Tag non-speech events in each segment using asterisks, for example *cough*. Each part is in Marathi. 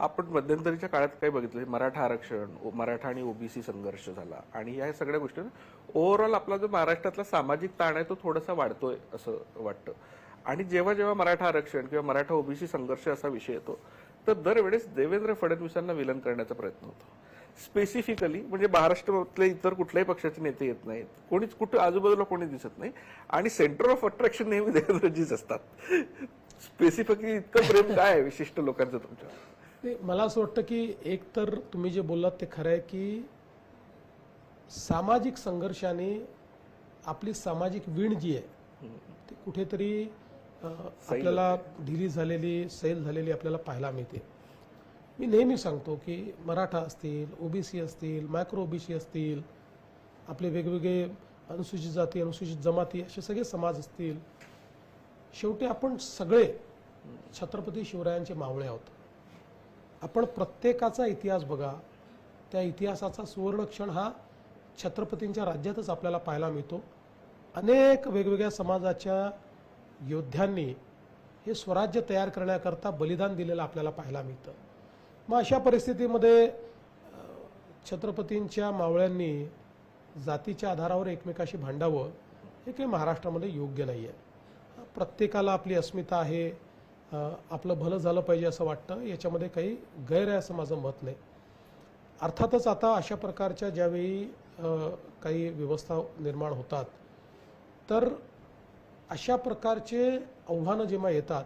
आपण मध्यंतरीच्या काळात काय बघितलं मराठा आरक्षण ओ- मराठा आणि ओबीसी संघर्ष झाला आणि या सगळ्या गोष्टी ओव्हरऑल आपला जो महाराष्ट्रातला सामाजिक ताण आहे तो थोडासा वाढतोय असं वाटतं. आणि जेव्हा जेव्हा मराठा आरक्षण किंवा मराठा ओबीसी संघर्ष असा विषय येतो तर दरवेळेस देवेंद्र फडणवीसांना विलन करण्याचा प्रयत्न होतो. स्पेसिफिकली म्हणजे महाराष्ट्रातले इतर कुठल्याही पक्षाचे नेते येत नाहीत. कोणीच कुठं आजूबाजूला कोणी दिसत नाही. आणि सेंटर ऑफ अट्रॅक्शन नेहमी *laughs* देवेंद्रजीच असतात. स्पेसिफिकली इतकं प्रेम काय आहे विशिष्ट लोकांचं तुमच्या मला असं वाटतं की एक तर तुम्ही जे बोललात ते खरं आहे की सामाजिक संघर्षाने आपली सामाजिक वीण जी आहे ती कुठेतरी आपल्याला ढिली झालेली सैल झालेली आपल्याला पाहायला मिळते. मी नेहमी सांगतो की मराठा असतील ओबीसी असतील मायक्रो ओबीसी असतील आपले वेगवेगळे अनुसूचित जाती अनुसूचित जमाती असे सगळे समाज असतील शेवटी आपण सगळे छत्रपती शिवरायांचे मावळे आहोत. आपण प्रत्येकाचा इतिहास बघा. त्या इतिहासाचा सुवर्ण क्षण हा छत्रपतींच्या राज्यातच आपल्याला पाहायला मिळतो. अनेक वेगवेगळ्या समाजाच्या योद्ध्यांनी हे स्वराज्य तयार करण्याकरता बलिदान दिलेलं आपल्याला पाहायला मिळतं. मग अशा परिस्थितीमध्ये छत्रपतींच्या मावळ्यांनी जातीच्या आधारावर एकमेकाशी भांडावं हे काही महाराष्ट्रामध्ये योग्य नाही आहे प्रत्येकाला आपली अस्मिता आहे. आपलं भलं झालं पाहिजे असं वाटतं. याच्यामध्ये काही गैर आहे असं माझं मत नाही. अर्थातच आता अशा प्रकारच्या ज्यावेळी काही व्यवस्था निर्माण होतात तर अशा प्रकारचे आव्हानं जेव्हा येतात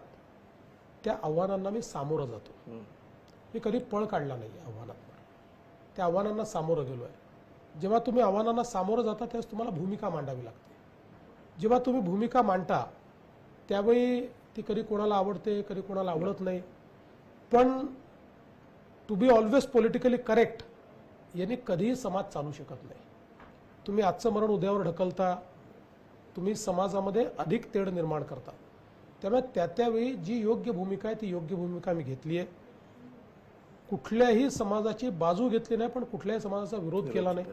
त्या आव्हानांना मी सामोरं जातो. मी कधी पळ काढला नाही आव्हानांवर त्या आव्हानांना सामोरं गेलो आहे जेव्हा तुम्ही आव्हानांना सामोरं जाता त्यावेळेस तुम्हाला भूमिका मांडावी लागते. जेव्हा तुम्ही भूमिका मांडता त्यावेळी ती कधी कोणाला आवडते कधी कोणाला आवडत नाही. पण to be always politically correct यांनी कधीही समाज चालू शकत नाही. तुम्ही आजचं मरण उद्यावर ढकलता तुम्ही समाजामध्ये अधिक तेढ निर्माण करता. त्यामुळे त्या त्यावेळी जी योग्य भूमिका आहे ती योग्य भूमिका मी घेतली आहे. कुठल्याही समाजाची बाजू घेतली नाही पण कुठल्याही समाजाचा विरोध केला नाही.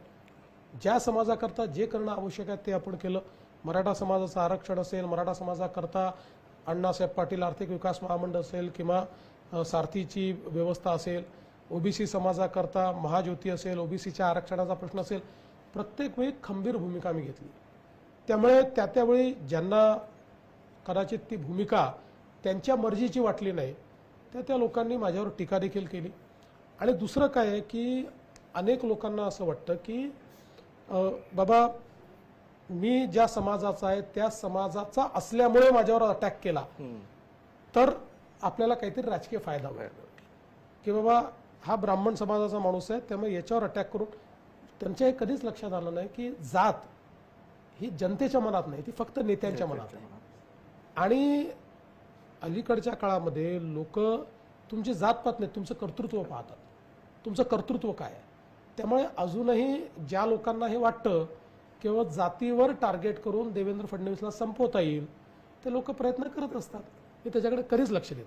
ज्या समाजाकरता जे करणं आवश्यक आहे ते आपण केलं. मराठा समाजाचं आरक्षण असेल मराठा समाजाकरता अण्णासाहेब पाटील आर्थिक विकास महामंडळ असेल किंवा सारथीची व्यवस्था असेल ओबीसी समाजाकरता महाज्योती असेल ओबीसीच्या आरक्षणाचा प्रश्न असेल प्रत्येक वेळी खंबीर भूमिका मी घेतली. त्यामुळे त्या त्यावेळी ज्यांना कदाचित ती भूमिका त्यांच्या मर्जीची वाटली नाही त्या त्या लोकांनी माझ्यावर टीका देखील केली. आणि दुसरं काय आहे की अनेक लोकांना असं वाटतं की बाबा मी ज्या समाजाचा आहे त्या समाजाचा असल्यामुळे माझ्यावर अटॅक केला. तर आपल्याला काहीतरी राजकीय फायदा होईल. की बाबा हा ब्राह्मण समाजाचा माणूस आहे त्यामुळे याच्यावर अटॅक करून त्यांच्या हे कधीच लक्षात आलं नाही की जात ही जनतेच्या मनात नाही ती फक्त नेत्यांच्या मनात आहे. आणि अलीकडच्या काळामध्ये लोक तुमची जातपात नाही तुमचं कर्तृत्व पाहतात. तुमचं कर्तृत्व काय आहे? त्यामुळे अजूनही ज्या लोकांना हे वाटतं केवळ जातीवर टार्गेट करून देवेंद्र फडणवीसला संपवता येईल ते लोक प्रयत्न करत असतात. मी त्याच्याकडे कधीच लक्ष देत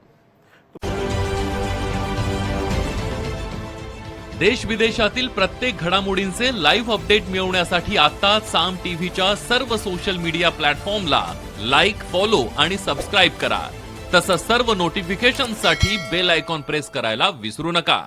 देश विदेशातील प्रत्येक घडामोडींचे लाईव्ह अपडेट मिळवण्यासाठी आता साम टीव्हीच्या सर्व सोशल मीडिया प्लॅटफॉर्मला लाईक फॉलो आणि सबस्क्राईब करा. तसंच सर्व नोटिफिकेशनसाठी बेल आयकॉन प्रेस करायला विसरू नका.